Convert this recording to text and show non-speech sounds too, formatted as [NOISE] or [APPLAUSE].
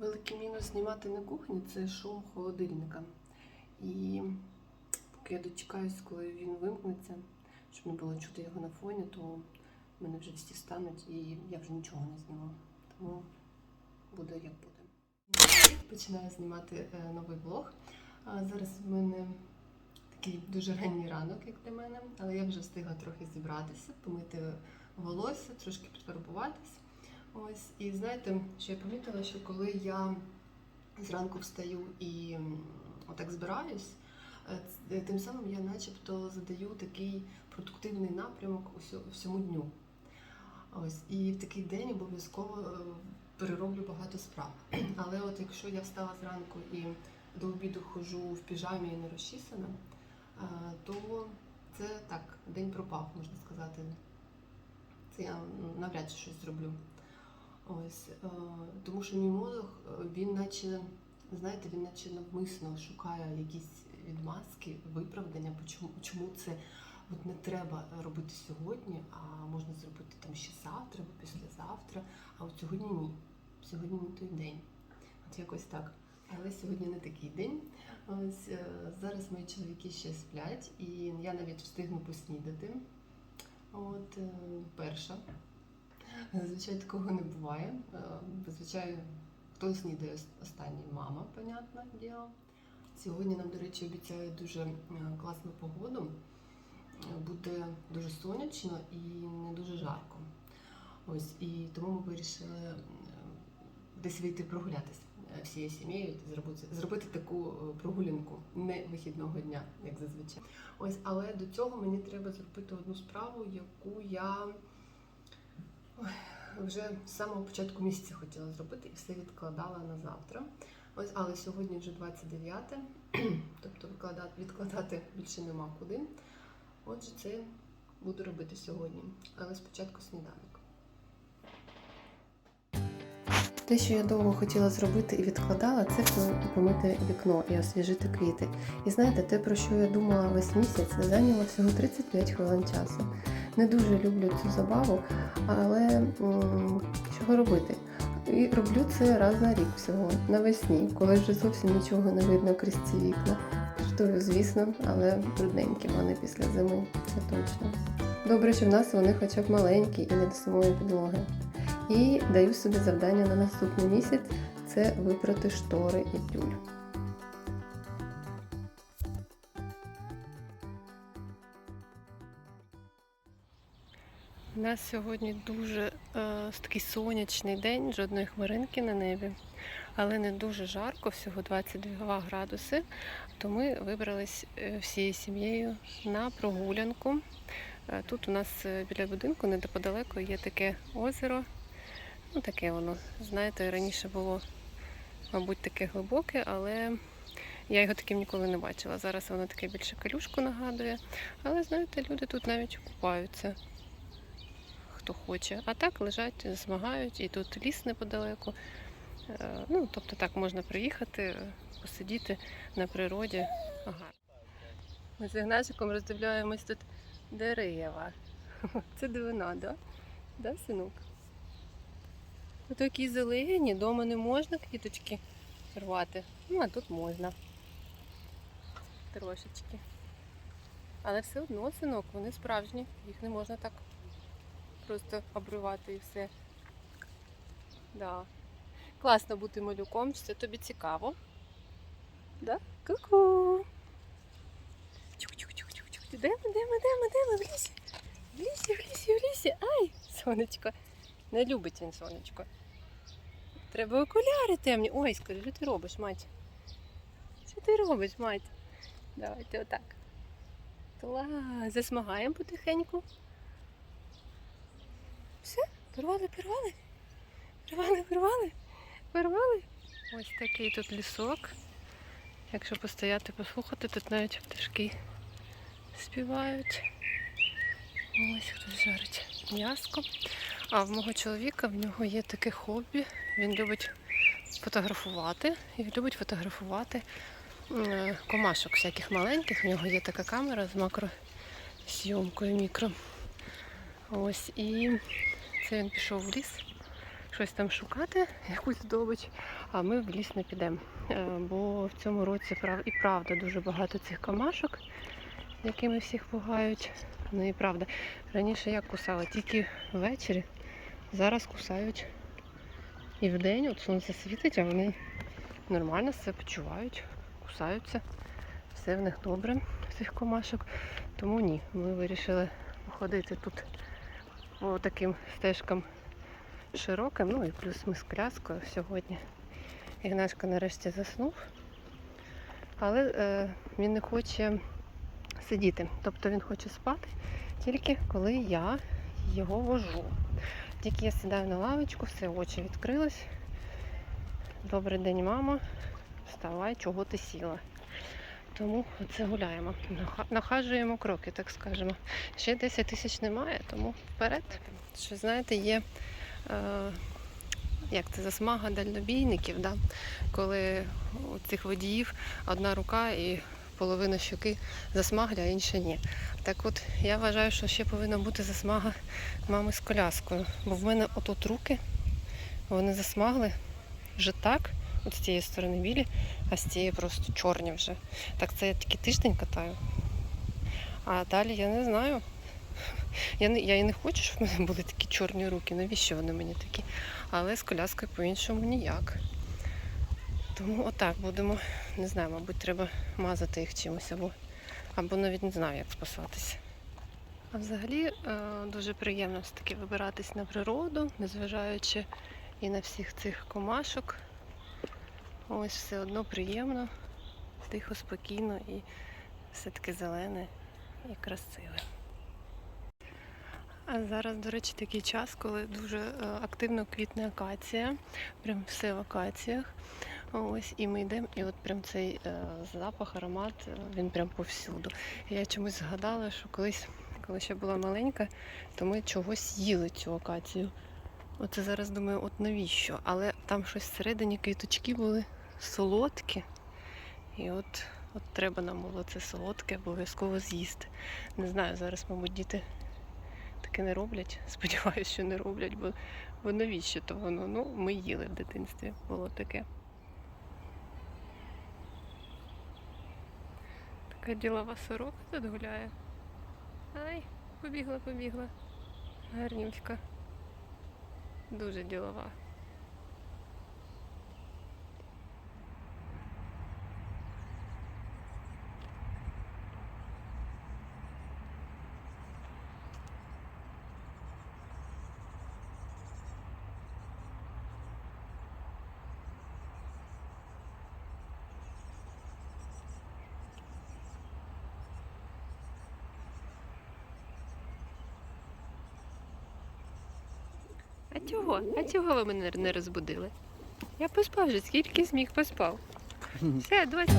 Великий мінус знімати на кухні це шум холодильника. І поки я дочекаюсь, коли він вимкнеться, щоб не було чути його на фоні, то в мене вже всі встануть і я вже нічого не зніму. Тому буде як буде. Починаю знімати е, новий влог. Зараз в мене такий дуже ранній ранок, як для мене, але я вже встигла трохи зібратися, помити волосся, трошки підфарбуватись. Ось, і знаєте, що я помітила, що коли я зранку встаю і отак збираюсь, е, тим самим я начебто задаю такий продуктивний напрямок всьому дню. Ось, і в такий день обов'язково е, перероблю багато справ. [CLEARS THROAT] Але от якщо я встала зранку і до обіду ходжу в піжамі і не розчісана, е, то це так, день пропав, можна сказати. Це я навряд чи щось зроблю. Ось, е, тому що мій мозок, е, він наче, знаєте, він наче навмисно шукає якісь відмазки, виправдання, чому, чому це от не треба робити сьогодні, а можна зробити там ще завтра або післязавтра, а от сьогодні ні. Сьогодні не той день. От якось так. Але сьогодні не такий день. Ось е, зараз мої чоловіки ще сплять, і я навіть встигну поснідати. От перша. Зазвичай такого не буває. Е, Зазвичай хто снідає останній мама, понятне діло. Сьогодні нам, до речі, обіцяють дуже е, класну погоду. Е, Буде дуже сонячно і не дуже жарко. Ось і тому ми вирішили десь вийти прогулятися всією сім'єю, зробити, зробити таку прогулянку не вихідного дня, як зазвичай. Ось, але до цього мені треба зробити одну справу, яку я ой, вже з самого початку місяця хотіла зробити і все відкладала на завтра. Ось, але сьогодні вже 29, [CLEARS THROAT] тобто відкладати, відкладати більше нема куди. Отже, це буду робити сьогодні. Але спочатку сніданок. Те, що я довго хотіла зробити і відкладала, це помити вікно і освіжити квіти. І знаєте, те, про що я думала весь місяць, зайняло всього 35 хвилин часу. Не дуже люблю цю забаву, але чого робити? І роблю це раз на рік всього, навесні, коли вже зовсім нічого не видно крізь ці вікна. Жартую, звісно, але брудненькі вони після зими, це точно. Добре, що в нас вони хоча б маленькі і не до самої підлоги. І даю собі завдання на наступний місяць це випрати штори і тюль. Нас сьогодні дуже е, такий сонячний день, жодної хмаринки на небі, але не дуже жарко, всього 22 градуси. То ми вибрались е, всією сім'єю на прогулянку. Е, Тут у нас е, біля будинку неподалеку є таке озеро. Ну, таке воно, знаєте, раніше було, мабуть, таке глибоке, але я його таким ніколи не бачила. Зараз воно таке більше калюшку нагадує. Але знаєте, люди тут навіть купаються, хто хоче. А так лежать, змагають, і тут ліс неподалеку. Е, Ну, тобто так можна приїхати, посидіти на природі. Ага. Ми з Ігнатиком роздивляємось тут дерева. [LAUGHS] Це дивина, да? Да, синок? Такі зелені, вдома не можна квіточки рвати. Ну, а тут можна. Трошечки. Але все одно, синок, вони справжні. Їх не можна так просто обривати і все. Да. Класно бути малюком, це тобі цікаво. Да? Ку-ку. Чук-чук-чук-чук. Йдемо, йдемо, йдемо, йдемо, в лісі. В лісі, в лісі, в лісі. Ай, сонечко. Не любить він сонечко. Треба окуляри темні. Ой, скажи, що ти робиш, мать? Що ти робиш, мать? Давайте отак. Клас, засмагаємо потихеньку. Порвали, порвали. Порвали, порвали, порвали. Ось такий тут лісок. Якщо постояти, послухати, тут навіть пташки співають. Ось хтось жарить м'яско. А в мого чоловіка в нього є таке хобі. Він любить фотографувати і любить фотографувати е, комашок всяких маленьких. У нього є така камера з макрозйомкою мікро. Ось і це він пішов в ліс, щось там шукати, [LAUGHS] якусь здобич, а ми в ліс не підемо. Е, Бо в цьому році і правда дуже багато цих камашок, якими всіх пугають. Ну і правда, раніше я кусала тільки ввечері, зараз кусають і вдень, от сонце світить, а вони нормально себе почувають, кусаються. Все в них добре, цих комашок. Тому ні, ми вирішили походити тут по таким стежкам широким, ну і плюс ми з коляскою сьогодні. Ігнашка нарешті заснув, але е, він не хоче сидіти. Тобто він хоче спати тільки коли я його вожу. Тільки я сідаю на лавочку, все, очі відкрились. Добрий день, мама. Вставай, чого ти сіла. Тому оце гуляємо. Нахажуємо кроки, так скажемо. Ще 10 тисяч немає, тому вперед. Що знаєте, є е, як це засмага дальнобійників, да? коли у цих водіїв одна рука і половина щоки засмаглі, а інша ні. Так от я вважаю, що ще повинна бути засмага мами з коляскою. Бо в мене отут руки, вони засмагли вже так, з цієї сторони білі, а з цієї просто чорні вже. Так це я тільки тиждень катаю. А далі я не знаю. Я, не, я і не хочу, щоб в мене були такі чорні руки. Навіщо вони мені такі? Але з коляскою по-іншому ніяк. Тому отак будемо, не знаю, мабуть, треба мазати їх чимось або, або навіть не знаю, як спасатися. А взагалі е, дуже приємно все-таки вибиратись на природу, незважаючи і на всіх цих комашок. Ось все одно приємно, тихо, спокійно і все таки зелене і красиве. А зараз, до речі, такий час, коли дуже е, активно квітне акація. Прям все в акаціях. Ось, і ми йдемо, і от прям цей е, запах, аромат, е, він прям повсюду. Я чомусь згадала, що колись, коли ще була маленька, то ми чогось їли цю акацію. Оце зараз думаю, от навіщо? Але там щось всередині квіточки були солодкі. І от, от треба нам було це солодке обов'язково з'їсти. Не знаю, зараз, мабуть, діти таке не роблять. [LAUGHS] Сподіваюся, що не роблять, бо, бо навіщо то воно? Ну, ми їли в дитинстві, було таке. Така ділова сорока тут гуляє. Ай, побігла, побігла. Гарнюська. Дуже ділова. Чого? А чого ви мене не розбудили? Я поспав вже, скільки зміг поспав. Все, досі.